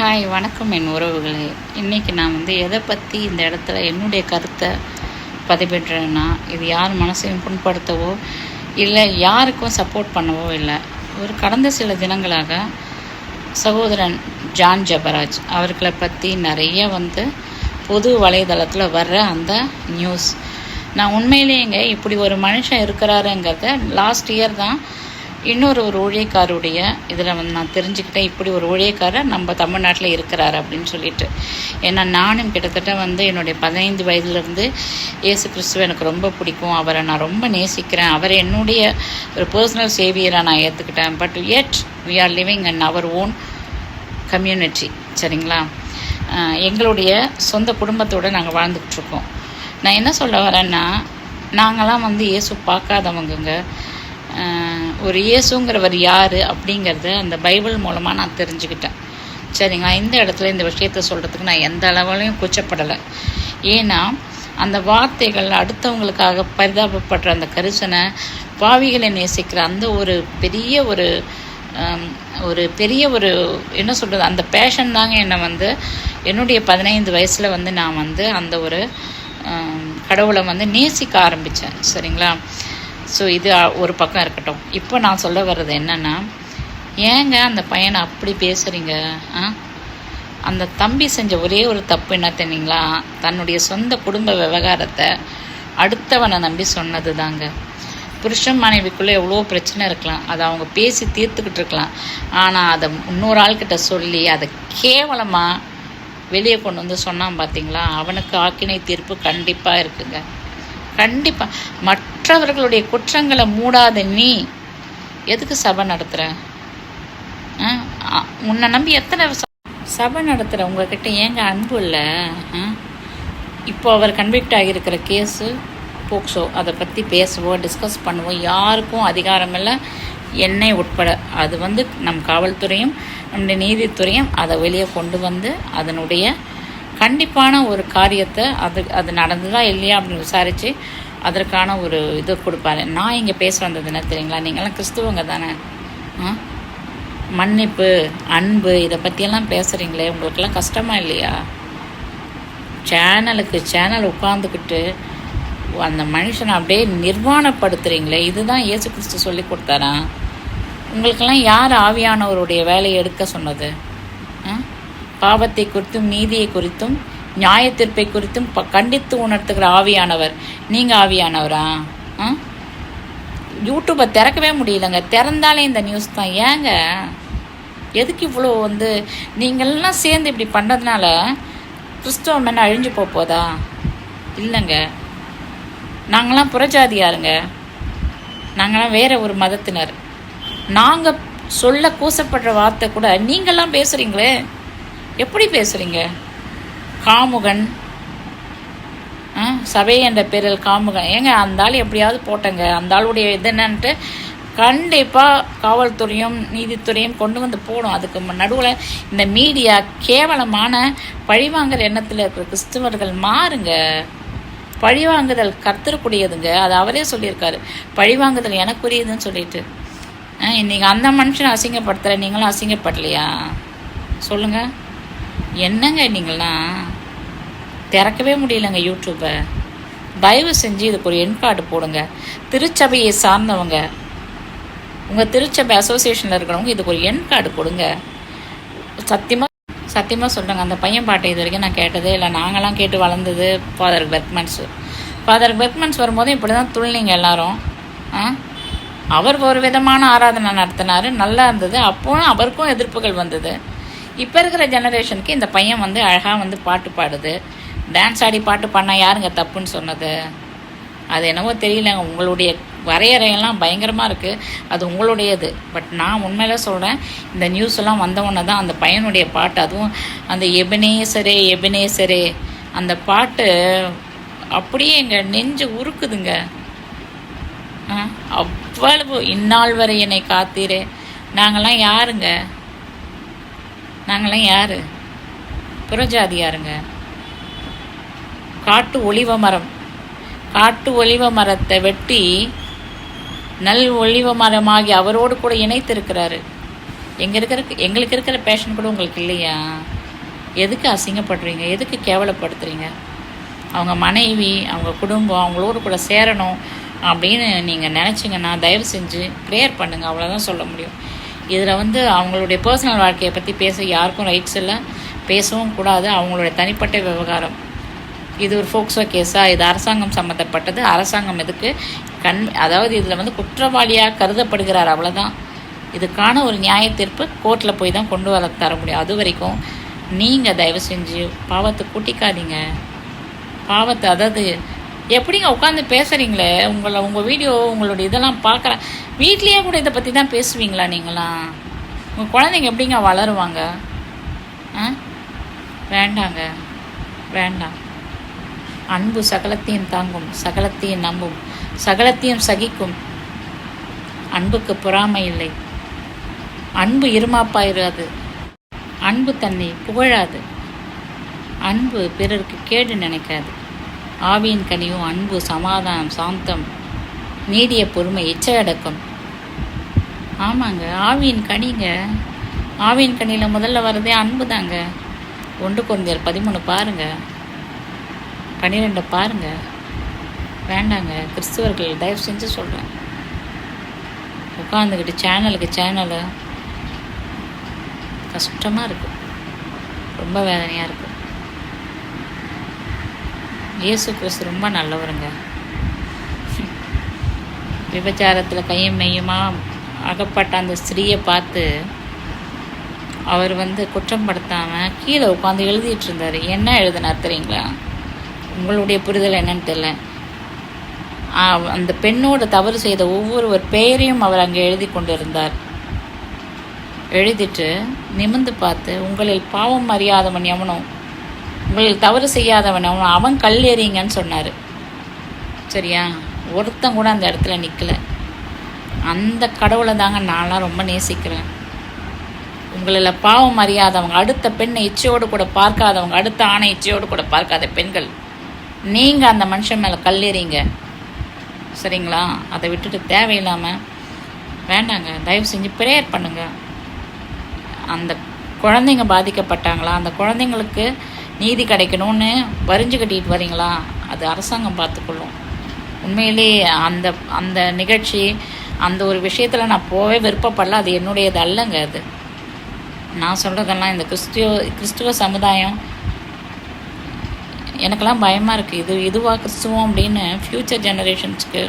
Hi வணக்கம் என் உறவுகளே. இன்றைக்கி நான் வந்து எதை பற்றி இந்த இடத்துல என்னுடைய கருத்தை பதிவிடுறேன்னா இது யார் மனசையும் புண்படுத்தவோ இல்லை யாருக்கும் சப்போர்ட் பண்ணவோ இல்லை. ஒரு கடந்த சில தினங்களாக சகோதரன் ஜான் ஜபராஜ் அவர்களை பற்றி நிறைய வந்து பொது வலைதளத்தில் வர்ற அந்த நியூஸ் நான் உண்மையிலேயேங்க இப்படி ஒரு மனுஷன் இருக்கிறாருங்கிறத லாஸ்ட் இயர் தான் இன்னொரு ஒரு ஊழியக்காருடைய இதில் வந்து நான் தெரிஞ்சுக்கிட்டேன். இப்படி ஒரு ஊழியக்காரர் நம்ம தமிழ்நாட்டில் இருக்கிறார் அப்படின்னு சொல்லிட்டு. ஏன்னா நானும் கிட்டத்தட்ட வந்து என்னுடைய பதினைந்து வயதுலேருந்து இயேசு கிறிஸ்துவ எனக்கு ரொம்ப பிடிக்கும். அவரை நான் ரொம்ப நேசிக்கிறேன். அவரை என்னுடைய ஒரு பர்சனல் சேவியராக நான் ஏற்றுக்கிட்டேன் but at we are living and our own community சரிங்களா? எங்களுடைய சொந்த குடும்பத்தோடு நாங்கள் வாழ்ந்துக்கிட்டு இருக்கோம். நான் என்ன சொல்ல வரேன்னா நாங்களாம் வந்து இயேசு பார்க்காதவங்கங்க. ஒரு இயேசுங்கிறவர் யார் அப்படிங்கிறத அந்த பைபிள் மூலமாக நான் தெரிஞ்சுக்கிட்டேன். சரிங்களா இந்த இடத்துல இந்த விஷயத்த சொல்கிறதுக்கு நான் எந்த அளவுலையும் கூச்சப்படலை. ஏன்னா அந்த வார்த்தைகள் அடுத்தவங்களுக்காக பரிதாபப்படுற அந்த கரிசனை பாவிகளை நேசிக்கிற அந்த ஒரு பெரிய ஒரு ஒரு பெரிய ஒரு என்ன சொல்கிறது அந்த பேஷன் தாங்க என்னை வந்து என்னுடைய பதினைந்து வயசில் வந்து நான் வந்து அந்த ஒரு கடவுளை வந்து நேசிக்க ஆரம்பித்தேன் சரிங்களா? ஸோ இது ஒரு பக்கம் இருக்கட்டும். இப்போ நான் சொல்ல வர்றது என்னென்னா ஏங்க அந்த பையனை அப்படி பேசுகிறீங்க ஆ? அந்த தம்பி செஞ்ச ஒரே ஒரு தப்பு என்ன தெரியுங்களா? தன்னுடைய சொந்த குடும்ப விவகாரத்தை அடுத்தவனை நம்பி சொன்னது தாங்க புருஷன் மனைவிக்குள்ளே எவ்வளோ பிரச்சனை இருக்கலாம். அதை அவங்க பேசி தீர்த்துக்கிட்டு இருக்கலாம். ஆனால் அதை இன்னொரு ஆள்கிட்ட சொல்லி அதை கேவலமாக வெளியே கொண்டு வந்து சொன்னான் பார்த்தீங்களா அவனுக்கு ஆக்கினை தீர்ப்பு கண்டிப்பாக இருக்குங்க. கண்டிப்பாக மற்றவர்களுடைய குற்றங்களை மூடாத நீ எதுக்கு சபை நடத்துகிற உன்னை நம்பி எத்தனை சபை நடத்துகிற உங்ககிட்ட ஏங்க அன்பு இல்லை? இப்போ அவர் கன்விக்ட் ஆகியிருக்கிற கேஸு போக்சோ அதை பற்றி பேசுவோம் டிஸ்கஸ் பண்ணுவோம். யாருக்கும் அதிகாரம் இல்லை. என்னை உட்பட. அது வந்து நம் காவல்துறையும் நம்முடைய நீதித்துறையும் அதை வெளியே கொண்டு வந்து அதனுடைய கண்டிப்பான ஒரு காரியத்தை அது அது நடந்ததா இல்லையா அப்படின்னு விசாரித்து அதற்கான ஒரு இது கொடுப்பாரு. நான் இங்கே பேச வந்தது என்ன தெரியுங்களா? நீங்களாம் கிறிஸ்துவங்க தானே. ஆ? மன்னிப்பு அன்பு இதை பற்றியெல்லாம் பேசுகிறீங்களே உங்களுக்கெல்லாம் கஷ்டமா இல்லையா? சேனலுக்கு சேனல் உட்காந்துக்கிட்டு அந்த மனுஷனை அப்படியே நிர்வாணப்படுத்துகிறீங்களே இதுதான் இயேசு கிறிஸ்து சொல்லி கொடுத்தாரா? உங்களுக்கெல்லாம் யார் ஆவியானவருடைய வேலையை எடுக்க சொன்னது? பாவத்தை குறித்தும் நீதியை குறித்தும் நியாயத்தீர்ப்பை குறித்தும் ப- கண்டித்து உணர்த்துகிற ஆவியானவர். நீங்கள் ஆவியானவரா? ஆ? யூடியூப்பை திறக்கவே முடியலங்க. திறந்தாலே இந்த நியூஸ் தான். ஏங்க? எதுக்கு இவ்வளோ வந்து நீங்கள்லாம் சேர்ந்து இப்படி பண்ணுறதுனால கிறிஸ்தவம் என்ன அழிஞ்சு போக போதா? இல்லைங்க. நாங்களாம் புறஜாதியாருங்க. நாங்களாம் வேற ஒரு மதத்தினர். நாங்கள் சொல்ல கூசப்படுற வார்த்தை கூட நீங்கள்லாம் பேசுகிறீங்களே எப்படி பேசுகிறீங்க காமுகன். ஆ, சபை என்ற பேரில் காமுகன். ஏங்க அந்த ஆள் எப்படியாவது போட்டங்க. அந்த ஆளுடைய இது என்னன்ட்டு கண்டிப்பாக காவல்துறையும் நீதித்துறையும் கொண்டு வந்து போடும் அதுக்கு நடுவில் இந்த மீடியா கேவலமான பழிவாங்கல் எண்ணத்தில் இருக்கிற கிறிஸ்தவர்கள் மாறுங்க. பழிவாங்குதல் கத்துறக்கூடியதுங்க அது அவரே சொல்லியிருக்காரு. பழிவாங்குதல் எனக்குரியதுன்னு சொல்லிட்டு. ஆ, இன்னைக்கு அந்த மனுஷனை அசிங்கப்படுத்துகிற நீங்களும் அசிங்கப்படலையா? சொல்லுங்கள் என்னங்க நீங்களாம் திறக்கவே முடியலங்க யூடியூப்பை. தயவு செஞ்சு இதுக்கு ஒரு எண் கார்டு போடுங்க. திருச்சபையை சார்ந்தவங்க உங்கள் திருச்சபை அசோசியேஷனில் இருக்கிறவங்க இதுக்கு ஒரு எண் கார்டு கொடுங்க சத்தியமாக சத்தியமாக சொல்கிறேங்க அந்த பையன் பாட்டை இது வரைக்கும் நான் கேட்டதே இல்லை. நாங்களாம் கேட்டு வளர்ந்தது ஃபாதர் பெர்க்மன்ஸ் ஃபாதர் பெர்க்மன்ஸ் வரும்போது இப்படி தான் துள்ளிங்க எல்லாரும். ஆ? அவர் ஒரு விதமான ஆராதனை நடத்தினார் நல்லா இருந்தது. அப்போவும் அவருக்கும் எதிர்ப்புகள் வந்தது. இப்போ இருக்கிற ஜெனரேஷனுக்கு இந்த பையன் வந்து அழகாக வந்து பாட்டு பாடுது. டான்ஸ் ஆடி பாட்டு பண்ணால் யாருங்க தப்புன்னு சொன்னது? அது என்னவோ தெரியலங்க. உங்களுடைய வரையறையெல்லாம் பயங்கரமாக இருக்குது அது உங்களுடையது. பட் நான் உண்மையில சொல்கிறேன் இந்த நியூஸ் எல்லாம் வந்தவொன்னே தான் அந்த பையனுடைய பாட்டு அதுவும் அந்த எபினேசரே எபினேசரே அந்த பாட்டு அப்படியே எங்கள் நெஞ்சு உருக்குதுங்க. ஆ, அவ்வளவு இந்நாள் வரை என்னை காத்தீரே. நாங்கள்லாம் யாருங்க? நாங்களாம் யாரு? புறஜாதியாருங்க காட்டு ஒளிவ மரம். காட்டு ஒளிவ மரத்தை வெட்டி நல் ஒளிவ மரமாகி அவரோடு கூட இணைத்திருக்கிறாரு. எங்கே இருக்கிற எங்களுக்கு இருக்கிற பேஷன் கூட உங்களுக்கு இல்லையா? எதுக்கு அசிங்கப்படுறீங்க? எதுக்கு கேவலப்படுத்துறீங்க? அவங்க மனைவி அவங்க குடும்பம் அவங்களோடு கூட சேரணும் அப்படின்னு நீங்கள் நினச்சிங்கன்னா தயவு செஞ்சு ப்ரேயர் பண்ணுங்கள் அவ்வளோதான் சொல்ல முடியும். இதில் வந்து அவங்களுடைய பர்சனல் வாழ்க்கையை பற்றி பேச யாருக்கும் ரைட்ஸ் இல்லை. பேசவும் கூடாது. அவங்களுடைய தனிப்பட்ட விவகாரம். இது ஒரு ஃபோக்ஸோ கேஸா? இது அரசாங்கம் சம்மந்தப்பட்டது. அரசாங்கம் இதுக்கு கண் அதாவது இதில் வந்து குற்றவாளியாக கருதப்படுகிறார் அவ்வளோதான் இதுக்கான ஒரு நியாய தீர்ப்பு கோர்ட்டில் போய் தான் கொண்டு வர தர முடியும். அது வரைக்கும் நீங்கள் தயவு செஞ்சு பாவத்தை கூட்டிக்காதீங்க. பாவத்தை அதாவது எப்படிங்க உட்காந்து பேசுகிறீங்களே உங்களை உங்கள் வீடியோ உங்களுடைய இதெல்லாம் பார்க்குறேன் வீட்லேயே கூட இதை பற்றி தான் பேசுவீங்களா நீங்களாம்? உங்கள் குழந்தைங்க எப்படிங்க வளருவாங்க? ஆ? வேண்டாங்க. வேண்டாம். அன்பு சகலத்தையும் தாங்கும் சகலத்தையும் நம்பும் சகலத்தையும் சகிக்கும். அன்புக்கு பொறாமை இல்லை. அன்பு இருமாப்பாயிராது அன்பு தன்னை புகழாது. அன்பு பிறருக்கு கேடு நினைக்காது. ஆவியின் கனியும் அன்பு சமாதானம் சாந்தம். நீடிய பொறுமை இச்சையடக்கம் ஆமாங்க ஆவியின் கனிங்க. ஆவியின் கனியில் முதல்ல வர்றதே அன்பு தாங்க ஒன்று கொஞ்சம் பதிமூணு பாருங்க. பன்னிரெண்டு பாருங்க. வேண்டாங்க கிறிஸ்துவர்கள் தயவு செஞ்சு சொல்கிறேன் உட்காந்துக்கிட்டு சேனலுக்கு சேனலு. கஷ்டமாக இருக்குது ரொம்ப வேதனையாக இருக்குது இயேசு கிறிஸ்து ரொம்ப நல்லவருங்க. விபச்சாரத்தில் கையும் மெய்யுமா அகப்பட்ட அந்த ஸ்திரீயை பார்த்து அவர் வந்து குற்றம் படுத்தாமல் கீழே உட்காந்து எழுதிட்டு இருந்தார். என்ன எழுதினார் தெரியுங்களா? உங்களுடைய புரிதல் என்னன்னு தெரியல. அந்த பெண்ணோட தவறு செய்த ஒவ்வொருவர் பெயரையும் அவர் அங்கே எழுதி கொண்டிருந்தார். எழுதிட்டு நிமிர்ந்து பார்த்து உங்களில் பாவம் அறியாதவன் எவனோ உங்களில் தவறு செய்யாதவன் எவனோ அவன் கல் எறிங்கன்னு சொன்னார். சரியா? ஒருத்தன் கூட அந்த இடத்துல நிற்கல அந்த கடவுளை தாங்க நான்லாம் ரொம்ப நேசிக்கிறேன். உங்களில் பாவம் அறியாதவங்க அடுத்த பெண்ணை இச்சையோடு கூட பார்க்காதவங்க அடுத்த ஆணை இச்சையோடு கூட பார்க்காத பெண்கள் நீங்கள் அந்த மனுஷன் மேலே கல்லெறிங்க சரிங்களா? அதை விட்டுட்டு தேவையில்லாமல் வேண்டாங்க. தயவு செஞ்சு ப்ரேயர் பண்ணுங்க. அந்த குழந்தைங்க பாதிக்கப்பட்டாங்களா? அந்த குழந்தைங்களுக்கு நீதி கிடைக்கணும்னு வரிஞ்சு கட்டிட்டு வரீங்களா? அது அரசாங்கம் பார்த்துக்கொள்ளும். உண்மையிலே அந்த அந்த நிகழ்ச்சி அந்த ஒரு விஷயத்தில் நான் போகவே விருப்பப்படல. அது என்னுடையது அல்லங்க அது. நான் சொல்கிறதெல்லாம் இந்த கிறிஸ்துவ கிறிஸ்துவ சமுதாயம் எனக்கெல்லாம் பயமாக இருக்குது இது இதுவாக கிறிஸ்துவம் அப்படின்னு ஃப்யூச்சர் ஜெனரேஷன்ஸ்க்கு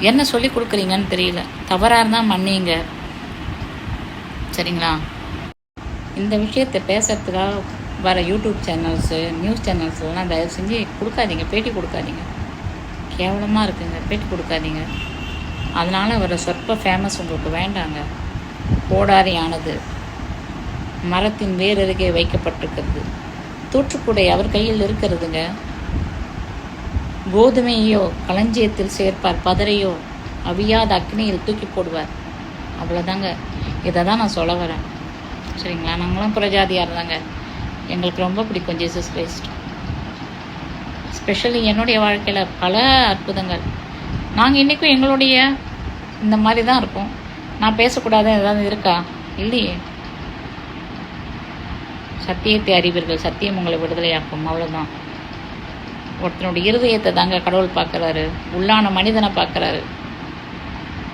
என்ன சொல்லி கொடுக்குறீங்கன்னு தெரியல. தவறாக இருந்தால் மன்னிங்க. சரிங்களா? இந்த விஷயத்தை பேசுகிறதுக்காக வர யூடியூப் சேனல்ஸு நியூஸ் சேனல்ஸ்லாம் தயவு செஞ்சு கொடுக்காதீங்க. பேட்டி கொடுக்காதீங்க. கேவலமாக இருக்குங்க. பெட் கொடுக்காதீங்க. அதனால் அவரை சொற்ப ஃபேமஸ் உங்களுக்கு வேண்டாங்க. கோடாரியானது. மரத்தின் வேர் அருகே வைக்கப்பட்டிருக்கிறது. தூற்றுக்கூடை அவர் கையில் இருக்கிறதுங்க. கோதுமையோ களஞ்சியத்தில் சேர்ப்பார். பதறையோ அவியாத அக்னியில் தூக்கி போடுவார். அவ்வளோதாங்க இதை தான் நான் சொல்ல வரேன். சரிங்களா? நாங்களாம் புறஜாதியாக இருந்தாங்க எங்களுக்கு ரொம்ப பிடிக்கும். ஜீசஸ் கிரைஸ்ட் ஸ்பெஷலி என்னுடைய வாழ்க்கையில் பல அற்புதங்கள். நாங்கள் இன்றைக்கும் எங்களுடைய இந்த மாதிரி தான் இருக்கோம். நான் பேசக்கூடாது ஏதாவது இருக்கா? இல்லையே. சத்தியத்தை அறிவீர்கள். சத்தியம் உங்களை விடுதலையாக்கும். அவ்வளோதான் ஒருத்தனுடைய இருதயத்தை தாங்க கடவுள் பார்க்குறாரு. உள்ளான மனிதனை பார்க்குறாரு.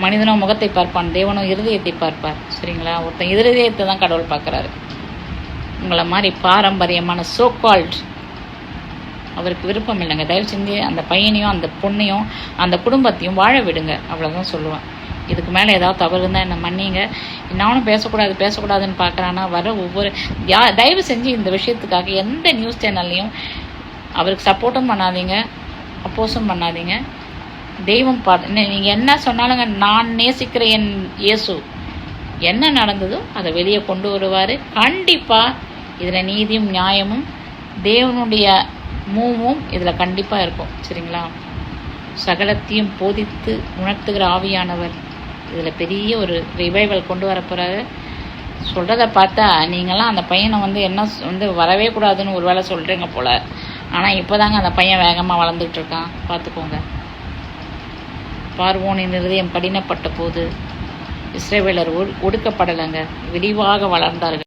மனிதனும் முகத்தை பார்ப்பான். தேவனும் இருதயத்தை பார்ப்பார். சரிங்களா? ஒருத்தன் இருதயத்தை தான் கடவுள் பார்க்குறாரு. உங்களை மாதிரி பாரம்பரியமான சோ கால்ட் அவருக்கு விருப்பம் இல்லைங்க. தயவு செஞ்சு அந்த பையனையும் அந்த பொண்ணையும் அந்த குடும்பத்தையும் வாழ விடுங்க. அவ்வளோதான் சொல்லுவேன். இதுக்கு மேலே ஏதாவது தவறு இருந்தால் என்னை மன்னிங்க. நானும் பேசக்கூடாது பேசக்கூடாதுன்னு பார்க்குறான்னா வர ஒவ்வொரு யா தயவு செஞ்சு இந்த விஷயத்துக்காக எந்த நியூஸ் சேனல்லையும் அவருக்கு சப்போர்ட்டும் பண்ணாதீங்க அப்போஸும் பண்ணாதீங்க. தெய்வம் பா நீங்கள் என்ன சொன்னாலுங்க நான் நேசிக்கிற என் இயேசு. என்ன நடந்ததோ அதை வெளியே கொண்டு வருவார். கண்டிப்பாக இதில் நீதியும் நியாயமும் தேவனுடைய மூவும் இதில் கண்டிப்பாக இருக்கும் சரிங்களா? சகலத்தையும் போதித்து உணர்த்துகிற ஆவியானவர் இதில் பெரிய ஒரு ரிவைவல் கொண்டு வர போகிறாரு சொல்கிறத பார்த்தா நீங்களாம் அந்த பையனை வந்து என்ன வந்து வரவே கூடாதுன்னு ஒரு வேளை சொல்கிறீங்க போல். ஆனால் இப்போ தாங்க அந்த பையன் வேகமாக வளர்ந்துட்டு இருக்கான். பார்த்துக்கோங்க. பார்வோனின் இருதயம் கடினப்பட்ட போது இஸ்ரேவேலர் ஒடுக்கப்படலைங்க. விரிவாக வளர்ந்தார்கள்.